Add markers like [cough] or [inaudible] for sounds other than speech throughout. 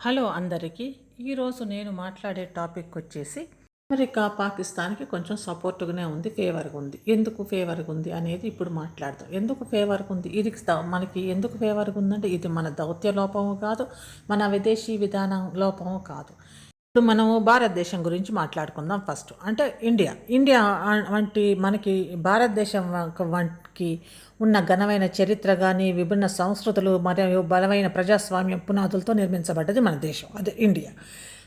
Hello అందరికీ. ఈరోజు నేను మాట్లాడే టాపిక్ వచ్చేసి అమెరికా పాకిస్తాన్కి కొంచెం సపోర్ట్గానే ఉంది ఫేవర్గా ఉంది. ఎందుకు ఫేవర్గా ఉంది అనేది ఇప్పుడు మాట్లాడదాం. ఎందుకు ఫేవర్గా ఉంది? ఇది మనకి ఎందుకు ఫేవర్గా ఉందంటే ఇది మన దౌత్య లోపము కాదు మన విదేశీ విధానం లోపము కాదు. ఇప్పుడు మనము భారతదేశం గురించి మాట్లాడుకుందాం ఫస్ట్. అంటే ఇండియా. ఇండియా వంటి మనకి భారతదేశం వంటికి ఉన్న ఘనమైన చరిత్ర కానీ విభిన్న సంస్కృతులు మరియు బలమైన ప్రజాస్వామ్యం పునాదులతో నిర్మించబడ్డది మన దేశం. అదే ఇండియా.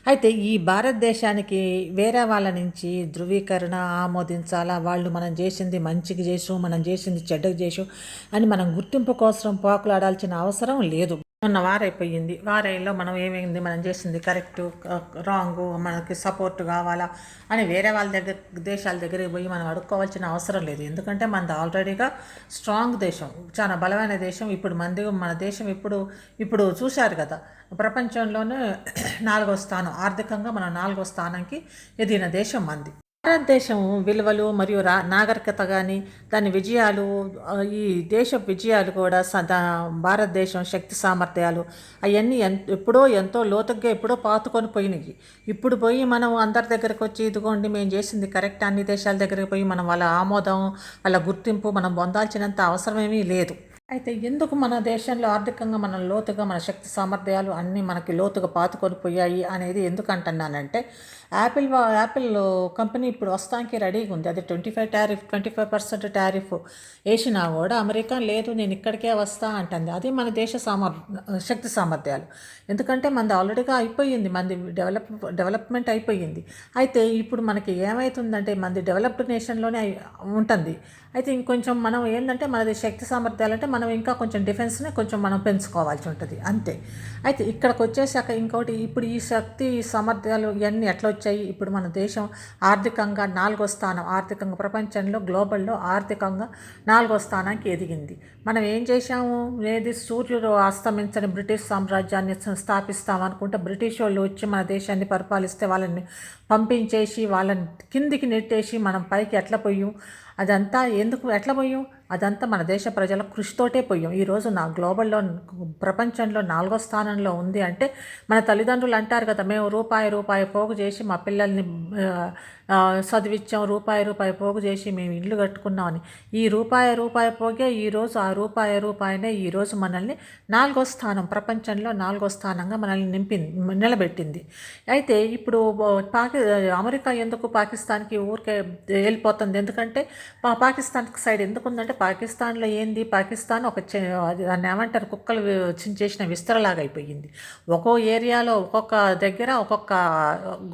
అయితే ఈ భారతదేశానికి వేరే వాళ్ళ నుంచి ధృవీకరణ ఆమోదించాలా? వాళ్ళు మనం చేసింది మంచికి చేసు మనం చేసింది చెడ్డకు చేసు అని మనం గుర్తింపు కోసం పోకులాడాల్సిన అవసరం లేదు. మొన్న వారైపోయింది. వారైలో మనం ఏమైంది? మనం చేసింది కరెక్ట్ రాంగు మనకి సపోర్ట్ కావాలా అని వేరే వాళ్ళ దగ్గర దేశాల దగ్గరికి పోయి మనం అడుక్కోవాల్సిన అవసరం లేదు. ఎందుకంటే మనది ఆల్రెడీగా స్ట్రాంగ్ దేశం చాలా బలమైన దేశం. ఇప్పుడు మంది మన దేశం ఇప్పుడు ఇప్పుడు చూశారు కదా ప్రపంచంలోనే నాలుగో స్థానం. ఆర్థికంగా మనం నాలుగో స్థానంకి ఎదిగిన దేశం మంది. భారతదేశం విలువలు మరియు రా నాగరికత కానీ దాని విజయాలు ఈ దేశ విజయాలు కూడా స- దా- భారతదేశం శక్తి సామర్థ్యాలు అవన్నీ ఎంత ఎప్పుడో ఎంతో లోతుగ్గా ఎప్పుడో పాతుకొని పోయినాయి. ఇప్పుడు పోయి మనం అందరి దగ్గరకు వచ్చి ఇదిగోండి మేము చేసింది కరెక్ట్ అన్ని దేశాల దగ్గరికి పోయి మనం వాళ్ళ ఆమోదం వాళ్ళ గుర్తింపు మనం పొందాల్సినంత అవసరమేమీ లేదు. అయితే ఎందుకు మన దేశంలో ఆర్థికంగా మనం లోతుగా మన శక్తి సామర్థ్యాలు అన్నీ మనకి లోతుగా పాతుకొని పోయాయి అనేది ఎందుకు అంటున్నానంటే యాపిల్ వా- యాపిల్ కంపెనీ ఇప్పుడు వస్తానికి రెడీగా ఉంది. అది twenty five tariff twenty five percent tariff వేసినా కూడా అమెరికా లేదు నేను ఇక్కడికే వస్తా అంటుంది. అది మన దేశ సామర్ శక్తి సామర్థ్యాలు. ఎందుకంటే మనది ఆల్రెడీగా అయిపోయింది మనది డెవలప్ డెవలప్మెంట్ అయిపోయింది. అయితే ఇప్పుడు మనకి ఏమవుతుందంటే మనది డెవలప్డ్ నేషన్లోనే ఉంటుంది. అయితే ఇంకొంచెం మనం ఏంటంటే మనది శక్తి సామర్థ్యాలు అంటే మనం ఇంకా కొంచెం డిఫెన్స్ని కొంచెం మనం పెంచుకోవాల్సి ఉంటుంది. అంతే. అయితే ఇక్కడికి వచ్చేసాక ఇంకోటి ఇప్పుడు ఈ శక్తి సామర్థ్యాలు ఇవన్నీ ఎట్లా వచ్చాయి? ఇప్పుడు మన దేశం ఆర్థికంగా నాలుగో స్థానం ఆర్థికంగా ప్రపంచంలో గ్లోబల్లో ఆర్థికంగా నాలుగో స్థానానికి ఎదిగింది. మనం ఏం చేశాము? ఏది? సూర్యుడు అస్తమించని బ్రిటిష్ సామ్రాజ్యాన్ని స్థాపిస్తామనుకుంటే బ్రిటిష్ వాళ్ళు వచ్చి మన దేశాన్ని పరిపాలిస్తే వాళ్ళని పంపించేసి వాళ్ళని కిందికి నెట్టేసి మనం పైకి ఎట్లా పోయాం? అదంతా ఎందుకు ఎట్లా పోయాం? అదంతా మన దేశ ప్రజల కృషితోటే పోయాం ఈరోజు నా గ్లోబల్లో ప్రపంచంలో నాలుగో స్థానంలో ఉంది అంటే మన తల్లిదండ్రులు అంటారు కదా మేము రూపాయి రూపాయి పోగు చేసి మా పిల్లల్ని ఆ, చదివించాం రూపాయి రూపాయి పోగు చేసి మేము ఇల్లు కట్టుకున్నామని. ఈ రూపాయి రూపాయి పోగే ఈరోజు ఆ రూపాయి రూపాయినే ఈరోజు మనల్ని నాలుగో స్థానం ప్రపంచంలో నాలుగో స్థానంగా మనల్ని నింపింది నిలబెట్టింది. అయితే ఇప్పుడు పాకి అమెరికా ఎందుకు పాకిస్తాన్కి ఊరికే వెళ్ళిపోతుంది? ఎందుకంటే పాకిస్తాన్ సైడ్ ఎందుకు ఉందంటే పాకిస్తాన్లో ఏంది? పాకిస్తాన్ ఒక దాన్ని ఏమంటారు? కుక్కలు చించేసిన విస్తరలాగా అయిపోయింది. ఒక్కో ఏరియాలో ఒక్కొక్క దగ్గర ఒక్కొక్క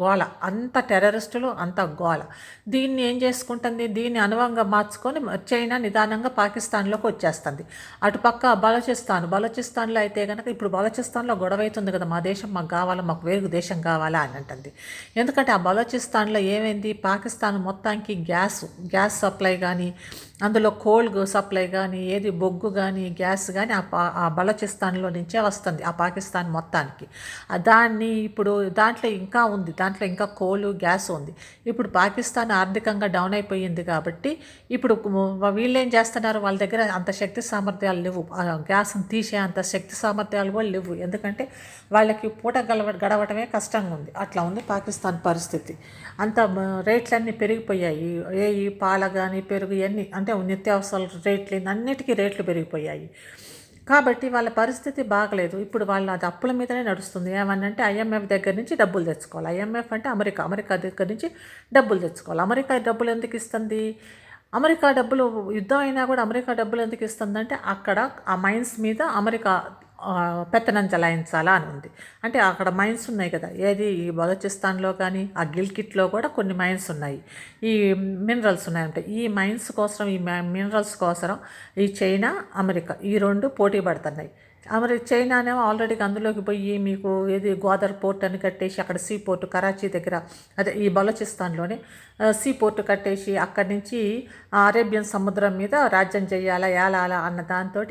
గోళ. అంత టెర్రరిస్టులు అంత గోల దీన్ని ఏం చేసుకుంటుంది? దీన్ని అనువంగా మార్చుకొని చైనా నిదానంగా పాకిస్తాన్లోకి వచ్చేస్తుంది. అటుపక్క బలోచిస్తాన్. బలోచిస్తాన్లో అయితే కనుక ఇప్పుడు బలోచిస్తాన్లో గొడవ అవుతుంది కదా మా దేశం మాకు కావాలా మాకు వేరు దేశం కావాలా అని అంటుంది. ఎందుకంటే ఆ బలోచిస్తాన్లో ఏమైంది? పాకిస్తాన్ మొత్తానికి గ్యాస్ గ్యాస్ సప్లై కానీ అందులో కోల్ సప్లై కానీ ఏది బొగ్గు కానీ గ్యాస్ కానీ ఆ పా- ఆ బలోచిస్తాన్లో నుంచే వస్తుంది ఆ పాకిస్తాన్ మొత్తానికి. దాన్ని ఇప్పుడు దాంట్లో ఇంకా ఉంది దాంట్లో ఇంకా కోలు గ్యాస్ ఉంది. ఇప్పుడు పాకిస్తాన్ ఆర్థికంగా డౌన్ అయిపోయింది కాబట్టి ఇప్పుడు వీళ్ళు ఏం చేస్తున్నారు? వాళ్ళ దగ్గర అంత శక్తి సామర్థ్యాలు లేవు. గ్యాస్ని తీసే అంత శక్తి సామర్థ్యాలు కూడా లేవు. ఎందుకంటే వాళ్ళకి పూట గడవ గడవటమే కష్టంగా ఉంది. అట్లా ఉంది పాకిస్తాన్ పరిస్థితి. అంత రేట్లన్నీ పెరిగిపోయాయి. ఏ పాల కానీ పెరుగు ఇవన్నీ అంటే నిత్యావసరాల రేట్లు అన్నిటికీ రేట్లు పెరిగిపోయాయి. కాబట్టి వాళ్ళ పరిస్థితి బాగలేదు. ఇప్పుడు వాళ్ళ అది అప్పుల మీదనే నడుస్తుంది. ఏమనంటే ఐఎంఎఫ్ దగ్గర నుంచి డబ్బులు తెచ్చుకోవాలి. ఐఎంఎఫ్ అంటే అమెరికా. అమెరికా దగ్గర నుంచి డబ్బులు తెచ్చుకోవాలి. అమెరికా డబ్బులు ఎందుకు ఇస్తుంది? అమెరికా డబ్బులు యుద్ధం అయినా కూడా అమెరికా డబ్బులు ఎందుకు ఇస్తుందంటే అక్కడ ఆ మైన్స్ మీద అమెరికా పెత్తనం చలాయించాలా అని ఉంది. అంటే అక్కడ మైన్స్ ఉన్నాయి కదా ఏది ఈ బలోచిస్తాన్లో కానీ ఆ గిల్కిట్లో కూడా కొన్ని మైన్స్ ఉన్నాయి. ఈ మినరల్స్ ఉన్నాయంటే. ఈ మైన్స్ కోసం ఈ మినరల్స్ కోసం ఈ చైనా అమెరికా ఈ రెండు పోటీ పడుతున్నాయి. అమెరి చైనానేమో ఆల్రెడీ అందులోకి పోయి మీకు ఏది గోదావరి పోర్ట్ అని కట్టేసి అక్కడ సీ పోర్ట్ కరాచీ దగ్గర అదే ఈ బలోచిస్తాన్లోనే సీ పోర్ట్ కట్టేసి అక్కడి నుంచి అరేబియన్ సముద్రం మీద రాజ్యం చేయాలా ఏలాలా అన్న దాంతో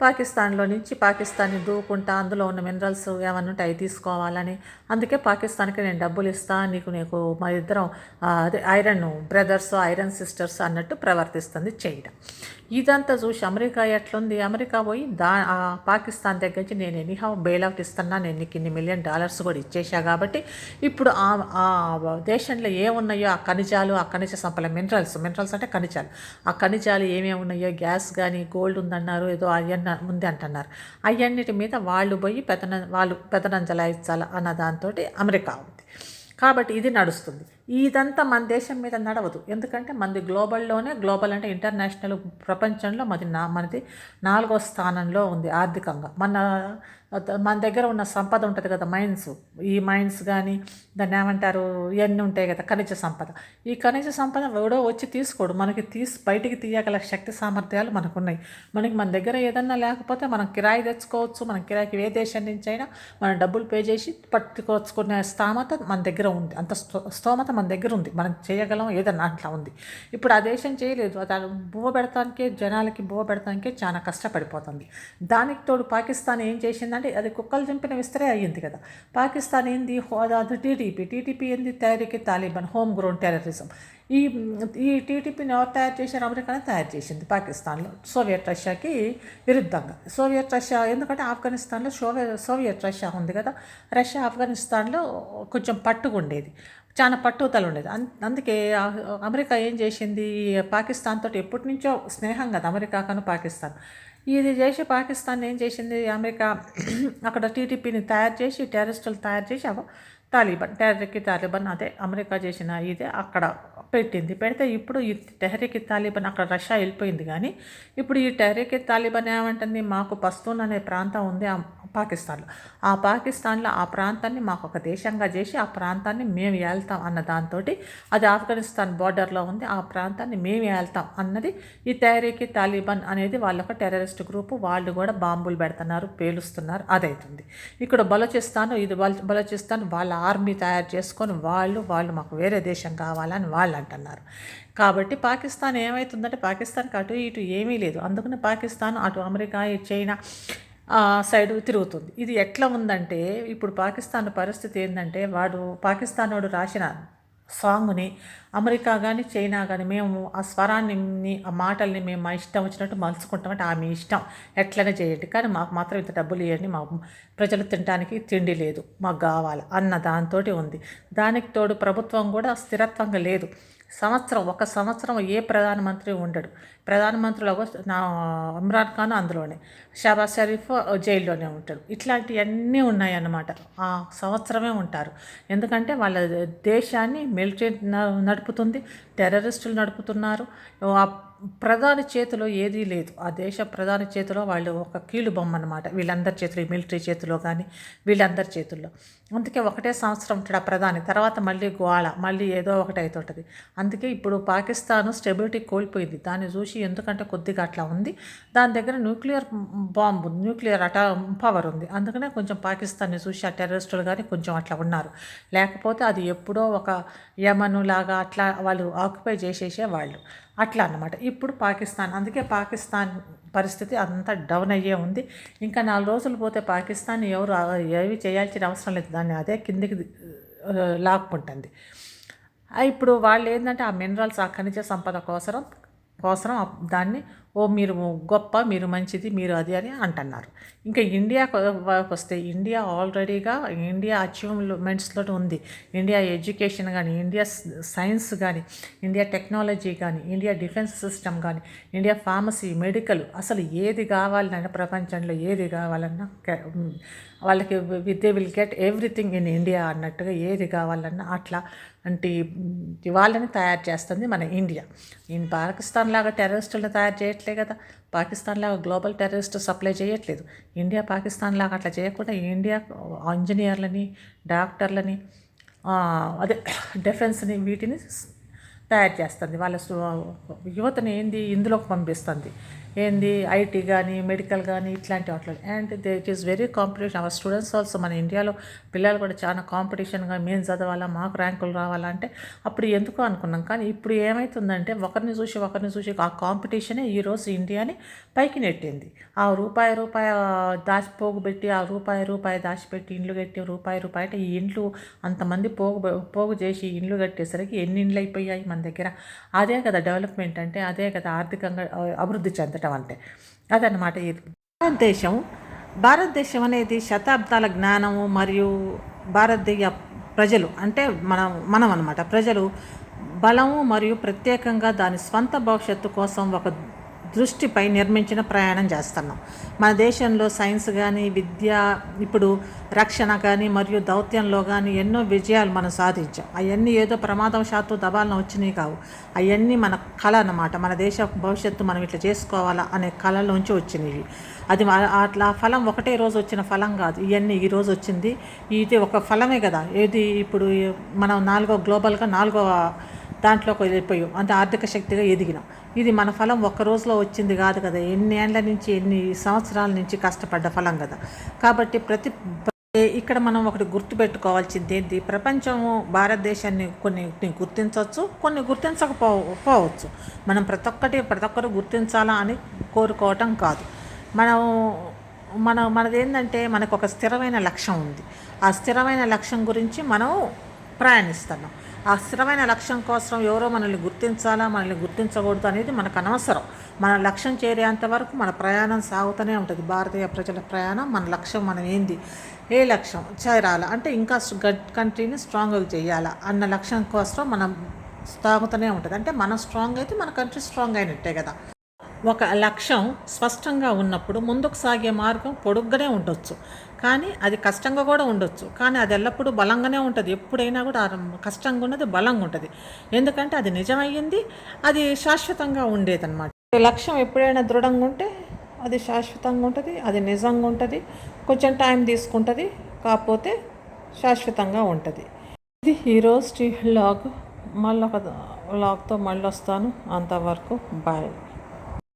పాకిస్తాన్లో నుంచి పాకిస్తాన్ని దూకుంటా అందులో ఉన్న మినరల్స్ ఏమన్నా ఉంటే అవి తీసుకోవాలని. అందుకే పాకిస్తాన్కి నేను డబ్బులు ఇస్తా నీకు నీకు మా ఇద్దరం అదే ఐరన్ బ్రదర్స్ ఐరన్ సిస్టర్స్ అన్నట్టు ప్రవర్తిస్తుంది చేయడం. ఇదంతా చూసి అమెరికా ఎట్లుంది? అమెరికా పోయి దా పాకిస్తాన్ దగ్గర నుంచి నేను ఎనీహౌ బెయిల్అవుట్ ఇస్తున్నా నేను నీకు ఇన్ని మిలియన్ డాలర్స్ కూడా ఇచ్చేసా కాబట్టి ఇప్పుడు ఆ దేశంలో ఏమున్నాయో ఆ ఖనిజాలు ఆ ఖనిజ సంపద మినరల్స్ మినరల్స్ అంటే ఖనిజాలు. ఆ ఖనిజాలు ఏమేమి ఉన్నాయో గ్యాస్ కానీ గోల్డ్ ఉందన్నారు ఏదో అవన్నీ ఉంది అంటున్నారు. అవన్నిటి మీద వాళ్ళు పోయి పెదన వాళ్ళు పెదనంజలాయించాలి అన్న దాంతో అమెరికా ఉంది. కాబట్టి ఇది నడుస్తుంది. ఇదంతా మన దేశం మీద నడవదు. ఎందుకంటే మనది గ్లోబల్లోనే గ్లోబల్ అంటే ఇంటర్నేషనల్ ప్రపంచంలో మనది నా మనది నాలుగో స్థానంలో ఉంది ఆర్థికంగా. మన మన దగ్గర ఉన్న సంపద ఉంటుంది కదా మైన్స్. ఈ మైన్స్ కానీ దాన్ని ఏమంటారు ఇవన్నీ ఉంటాయి కదా ఖనిజ సంపద. ఈ ఖనిజ సంపద ఎవడో వచ్చి తీసుకోడు. మనకి తీసి బయటికి తీయగల శక్తి సామర్థ్యాలు మనకు ఉన్నాయి మనకి మన దగ్గర ఏదన్నా లేకపోతే మనం కిరాయి తెచ్చుకోవచ్చు. మనం కిరాయికి ఏ దేశం నుంచి అయినా మనం డబ్బులు పే చేసి పట్టుకొచ్చుకునే స్థామత మన దగ్గర ఉంది. అంత స్తోమత మన దగ్గర ఉంది. మనం చేయగలం ఏదన్నా అట్లా ఉంది. ఇప్పుడు ఆ దేశం చేయలేదు. అది బువ్వ పెడతానికే జనాలకి బువ్వ పెడతానికే చాలా కష్టపడిపోతుంది. దానికి తోడు పాకిస్తాన్ ఏం చేసిందంటే అది కుక్కలు చంపిన విస్తరే అయ్యింది కదా. పాకిస్తాన్ ఏంది? హోదా టీడీపీ టీడీపీ ఏంది? తయారీకి తాలిబాన్ హోమ్ గ్రౌండ్ టెర్రరిజం. ఈ ఈ టీడీపీని ఎవరు తయారు చేశారు? అమెరికానే తయారు చేసింది పాకిస్తాన్లో. సోవియట్ రష్యాకి విరుద్ధంగా. సోవియట్ రష్యా ఎందుకంటే ఆఫ్ఘనిస్తాన్లో సోవియట్ సోవియట్ రష్యా ఉంది కదా. రష్యా ఆఫ్ఘనిస్తాన్లో కొంచెం పట్టుగా ఉండేది చాలా పట్టుదల ఉండేది. అన్- అందుకే అమెరికా ఏం చేసింది? పాకిస్తాన్ తోటి ఎప్పటి నుంచో స్నేహం కదా. అమెరికాకను పాకిస్తాన్. ఇది చేసి పాకిస్తాన్ ఏం చేసింది? అమెరికా [clears throat] అక్కడ టీటీపీని తయారు చేసి టెర్రరిస్టులు తయారు చేసి అవ తాలిబాన్ టెహరీకి తాలిబాన్ అదే అమెరికా చేసిన ఇదే. అక్కడ పెట్టింది. పెడితే ఇప్పుడు ఈ టెహరీకి తాలిబాన్ అక్కడ రష్యా వెళ్ళిపోయింది కానీ ఇప్పుడు ఈ టెహరీకి తాలిబాన్ ఏమంటుంది? మాకు పస్తూన్ అనే ప్రాంతం ఉంది ఆ పాకిస్తాన్లో. ఆ పాకిస్తాన్లో ఆ ప్రాంతాన్ని మాకు ఒక దేశంగా చేసి ఆ ప్రాంతాన్ని మేము వెళ్తాం అన్న దాంతో అది ఆఫ్ఘనిస్తాన్ బార్డర్లో ఉంది. ఆ ప్రాంతాన్ని మేము వెళ్తాం అన్నది ఈ తయారీకి తాలిబాన్ అనేది వాళ్ళ ఒక టెర్రరిస్ట్ గ్రూపు. వాళ్ళు కూడా బాంబులు పెడుతున్నారు పేలుస్తున్నారు అదవుతుంది ఇక్కడ బలోచిస్తాన్ ఇది బలోచిస్తాన్ వాళ్ళ ఆర్మీ తయారు చేసుకొని వాళ్ళు వాళ్ళు మాకు వేరే దేశం కావాలని వాళ్ళు అంటున్నారు. కాబట్టి పాకిస్తాన్ ఏమవుతుందంటే పాకిస్తాన్కి అటు ఇటు ఏమీ లేదు. అందుకనే పాకిస్తాన్ అటు అమెరికా చైనా సైడ్ తిరుగుతుంది. ఇది ఎట్లా ఉందంటే ఇప్పుడు పాకిస్తాన్ పరిస్థితి ఏంటంటే వాడు పాకిస్తాన్ వాడు రాసిన సాంగ్ని అమెరికా కానీ చైనా కానీ మేము ఆ స్వరాన్ని ఆ మాటల్ని మేము మా ఇష్టం వచ్చినట్టు మలుచుకుంటామంటే ఆమె ఇష్టం. ఎట్లనే చేయండి. కానీ మాకు మాత్రం ఇంత డబ్బులు ఇవ్వండి మా ప్రజలు తినడానికి తిండి లేదు. మాకు కావాలి అన్న దాంతో ఉంది. దానికి తోడు ప్రభుత్వం కూడా స్థిరత్వంగా లేదు. సంవత్సరం ఒక సంవత్సరం ఏ ప్రధానమంత్రి ఉండడు. ప్రధానమంత్రిలో నా ఇమ్రాన్ ఖాన్ అందులోనే. షాబాజ్ షరీఫ్ జైల్లోనే ఉంటాడు ఇట్లాంటివన్నీ ఉన్నాయన్నమాట. ఆ సంవత్సరమే ఉంటారు. ఎందుకంటే వాళ్ళ దేశాన్ని మిలిటరీ న- నడుపుతుంది టెర్రరిస్టులు నడుపుతున్నారు. ప్రధాని చేతిలో ఏదీ లేదు. ఆ దేశ ప్రధాని చేతిలో వాళ్ళు ఒక కీలు బొమ్మ అనమాట వీళ్ళందరి చేతిలో మిలిటరీ చేతిలో కానీ వీళ్ళందరి చేతుల్లో. అందుకే ఒకటే సంవత్సరం ఉంటాడు ఆ ప్రధాని. తర్వాత మళ్ళీ గోళ మళ్ళీ ఏదో ఒకటి అవుతుంటుంది అందుకే ఇప్పుడు పాకిస్తాన్ స్టెబిలిటీ కోల్పోయింది. దాన్ని చూసి ఎందుకంటే కొద్దిగా అట్లా ఉంది. దాని దగ్గర న్యూక్లియర్ బాంబు న్యూక్లియర్ అటా పవర్ ఉంది. అందుకనే కొంచెం పాకిస్తాన్ని చూసి ఆ టెర్రరిస్టులు కానీ కొంచెం అట్లా ఉన్నారు. లేకపోతే అది ఎప్పుడో ఒక యమను లాగా అట్లా వాళ్ళు ఆక్యుపై చేసేసే వాళ్ళు. అట్లా అన్నమాట. ఇప్పుడు పాకిస్తాన్ అందుకే పాకిస్తాన్ పరిస్థితి అంతా డౌన్ అయ్యే ఉంది. ఇంకా నాలుగు రోజులు పోతే పాకిస్తాన్ ఎవరు ఏవి చేయాల్సిన అవసరం లేదు. దాన్ని అదే కిందికి లాక్కుంటుంది. ఇప్పుడు వాళ్ళు ఏంటంటే ఆ మినరల్స్ ఆ ఖనిజ సంపద కోసం కోసం దాన్ని ఓ మీరు గొప్ప మీరు మంచిది మీరు అది అని అంటున్నారు. ఇంకా ఇండియాకు వస్తే ఇండియా ఆల్రెడీగా ఇండియా అచీవ్మెంట్స్లో ఉంది. ఇండియా ఎడ్యుకేషన్ కానీ ఇండియా సైన్స్ కానీ ఇండియా టెక్నాలజీ కానీ ఇండియా డిఫెన్స్ సిస్టమ్ కానీ ఇండియా ఫార్మసీ మెడికల్ అసలు ఏది కావాలన్నా ప్రపంచంలో ఏది కావాలన్నా వాళ్ళకి వాళ్ళకి they will get everything in India అన్నట్టుగా ఏది కావాలన్నా అట్లా అంటే వాళ్ళని తయారు చేస్తుంది మన ఇండియా. ఇన్ పాకిస్తాన్ లాగా టెర్రరిస్టులను తయారు చేయట్లే కదా పాకిస్తాన్ లాగా గ్లోబల్ టెర్రరిస్ట్ సప్లై చేయట్లేదు. ఇండియా పాకిస్తాన్ లాగా అట్లా చేయకుండా ఇండియా ఇంజనీర్లని డాక్టర్లని అదే డిఫెన్స్ని వీటిని తయారు చేస్తుంది. వాళ్ళ సు- యువతని ఏంది ఇందులోకి పంపిస్తుంది. ఏంది ఐటీ కానీ మెడికల్ కానీ ఇట్లాంటి వాటిలో. And they it is very competition our students also మన ఇండియాలో పిల్లలు కూడా చాలా కాంపిటీషన్గా మేము చదవాలా మాకు ర్యాంకులు రావాలా అంటే అప్పుడు ఎందుకు అనుకున్నాం. కానీ ఇప్పుడు ఏమవుతుందంటే ఒకరిని చూసి ఒకరిని చూసి ఆ కాంపిటీషనే ఈరోజు ఇండియాని పైకి నెట్టింది. ఆ రూపాయి రూపాయి దాచి పోగుపెట్టి ఆ రూపాయి రూపాయి దాచిపెట్టి ఇండ్లు కట్టి రూపాయి రూపాయి అంటే ఈ ఇండ్లు అంతమంది పోగు పోగు చేసి ఇండ్లు కట్టేసరికి ఎన్ని ఇండ్లు అయిపోయాయి మన దగ్గర? అదే కదా డెవలప్మెంట్ అంటే అదే కదా ఆర్థికంగా అభివృద్ధి చెందటం. పెట్టడం అంటే అదనమాట ఇది భారతదేశం భారతదేశం అనేది శతాబ్దాల జ్ఞానము మరియు భారతీయ ప్రజలు అంటే మనం మనం అనమాట ప్రజలు బలము మరియు ప్రత్యేకంగా దాని స్వంత భవిష్యత్తు కోసం ఒక దృష్టిపై నిర్మించిన ప్రయాణం చేస్తున్నాం. మన దేశంలో సైన్స్ కానీ విద్య ఇప్పుడు రక్షణ కానీ మరియు దౌత్యంలో కానీ ఎన్నో విజయాలు మనం సాధించాం. అవన్నీ ఏదో ప్రమాదవశాత్తు దబాలన వచ్చినాయి కావు. అవన్నీ మన కళ అన్నమాట. మన దేశ భవిష్యత్తు మనం ఇట్లా చేసుకోవాలా అనే కళలోంచి వచ్చినవి. అది అట్లా ఫలం ఒకటే రోజు వచ్చిన ఫలం కాదు. ఇవన్నీ ఈ రోజు వచ్చింది. ఇది ఒక ఫలమే కదా. ఏది ఇప్పుడు మనం నాలుగో గ్లోబల్గా నాలుగో దాంట్లోకి వెళ్ళిపోయాం. అంటే ఆర్థిక శక్తిగా ఎదిగినాం. ఇది మన ఫలం ఒక్క రోజులో వచ్చింది కాదు కదా. ఎన్ని ఏళ్ళ నుంచి ఎన్ని సంవత్సరాల నుంచి కష్టపడ్డ ఫలం కదా. కాబట్టి ప్రతి ఇక్కడ మనం ఒకటి గుర్తుపెట్టుకోవాల్సింది ఏంటి? ప్రపంచము భారతదేశాన్ని కొన్ని గుర్తించవచ్చు కొన్ని గుర్తించకపో పోవచ్చు. మనం ప్రతి ఒక్కటి ప్రతి ఒక్కరు గుర్తించాలా అని కోరుకోవటం కాదు. మనం మన మనది ఏంటంటే మనకు ఒక స్థిరమైన లక్ష్యం ఉంది. ఆ స్థిరమైన లక్ష్యం గురించి మనం ప్రయాణిస్తున్నాం. ఆ స్థిరమైన లక్ష్యం కోసం ఎవరో మనల్ని గుర్తించాలా మనల్ని గుర్తించకూడదు అనేది మనకు అనవసరం. మన లక్ష్యం చేరేంత వరకు మన ప్రయాణం సాగుతూనే ఉంటుంది. భారతీయ ప్రజల ప్రయాణం మన లక్ష్యం మనం ఏంది? ఏ లక్ష్యం? చేరాలా. అంటే ఇంకా కంట్రీని స్ట్రాంగ్గా చేయాలా అన్న లక్ష్యం కోసం మనం సాగుతూనే ఉంటుంది. అంటే మనం స్ట్రాంగ్ అయితే మన కంట్రీ స్ట్రాంగ్ అయినట్టే కదా. ఒక లక్ష్యం స్పష్టంగా ఉన్నప్పుడు ముందుకు సాగే మార్గం పొడుగ్గానే ఉండొచ్చు. కానీ అది కష్టంగా కూడా ఉండొచ్చు. కానీ అది ఎల్లప్పుడూ బలంగానే ఉంటుంది. ఎప్పుడైనా కూడా కష్టంగా ఉన్నది బలంగా ఉంటుంది. ఎందుకంటే అది నిజమయ్యింది అది శాశ్వతంగా ఉండేదన్నమాట. లక్ష్యం ఎప్పుడైనా దృఢంగా ఉంటే అది శాశ్వతంగా ఉంటుంది అది నిజంగా ఉంటుంది కొంచెం టైం తీసుకుంటుంది కాకపోతే శాశ్వతంగా ఉంటుంది. ఇది ఈరోజు లాగ్. మళ్ళీ ఒక లాగ్తో మళ్ళీ వస్తాను అంతవరకు బాయ్.